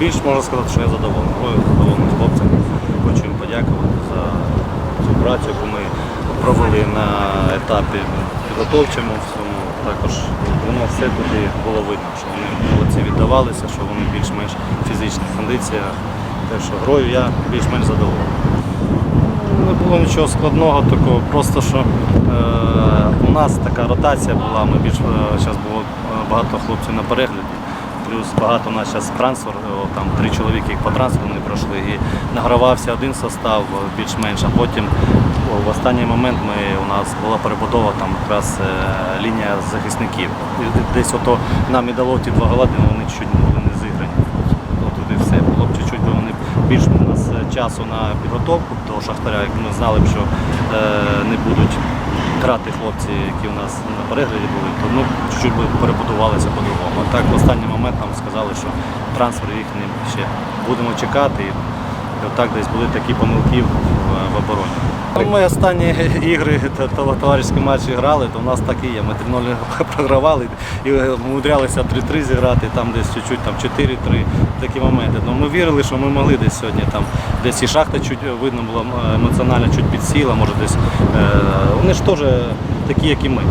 більш можна сказати, що я задоволений. Задоволений хлопцям. Хочу їм подякувати за цю працю, яку ми провели на етапі підготовчому всьому. Також воно все туди було видно, що вони молодці віддавалися, що вони більш-менш фізична кондиція. Так що грою я більш-менш задоволений. Не було нічого складного, такого, просто що е, у нас така ротація була, ми більш зараз було е, багато хлопців на перегляді. Плюс багато у нас зараз трансфер, там три чоловіки їх по трансферу не пройшли. І награвався один состав більш-менш, а потім в останній момент ми, у нас була перебудова там якраз е, лінія захисників. І десь ото нам і дало ті два гола, вони чуть були не зіграні. От туди все. Було б чуть-чуть, бо вони більше у нас е, часу на підготовку до Шахтаря, як ми знали б, що е, не будуть грати хлопці, які у нас на перегляді були, то ми чуть-чуть би перебудувалися по-другому. Так в останній момент нам сказали, що трансфер їхній ще будемо чекати. І отак десь були такі помилки в, обороні. Ми останні ігри товариські матчі грали, то в нас так і є. Ми 3-0 програвали і умудрялися 3-3 зіграти, там десь чуть-чуть там 4-3, такі моменти. Ну, ми вірили, що ми могли десь сьогодні там десь і шахта чуть видно було е, емоціонально чуть підсіла, може десь. Вони ж теж такі, як і ми. Е,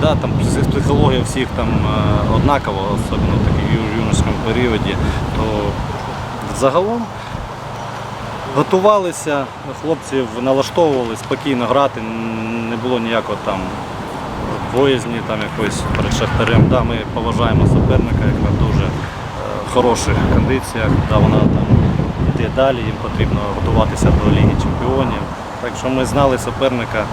да, там психологія всіх там е, однакова, особливо в такій юношському періоді. То загалом Готувалися, хлопців налаштовували спокійно грати, не було ніякого там боязні там якоїсь перед шахтарем. Да, ми поважаємо суперника, яка дуже е, хороших кондиціях, да, вона там йде далі, їм потрібно готуватися до Ліги Чемпіонів. Так що ми знали суперника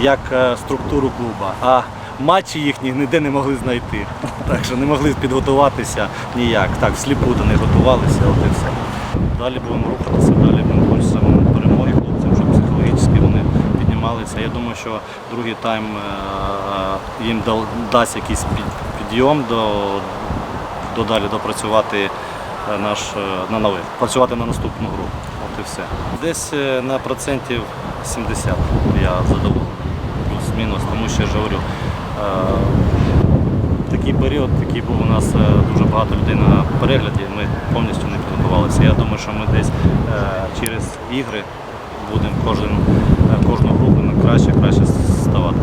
як е, структуру клуба, а матчі їхні ніде не могли знайти. Так що не могли підготуватися ніяк. Так, всліпу до них готувалися, от і все. Далі будемо рухатися, далі будемо хочеться перемоги хлопцям, щоб психологічно вони піднімалися. Я думаю, що другий тайм е, їм дасть якийсь підйом до, до далі допрацювати е, наш е, на новий, працювати на наступну гру. От і все. Десь е, на процентів 70 я задоволений. Тому що я ж говорю. е, Такий період, який був у нас е, дуже багато людей на перегляді, ми повністю не підготувалися. Я думаю, що ми десь е, через ігри будемо кожен, кожну групу краще, краще ставати.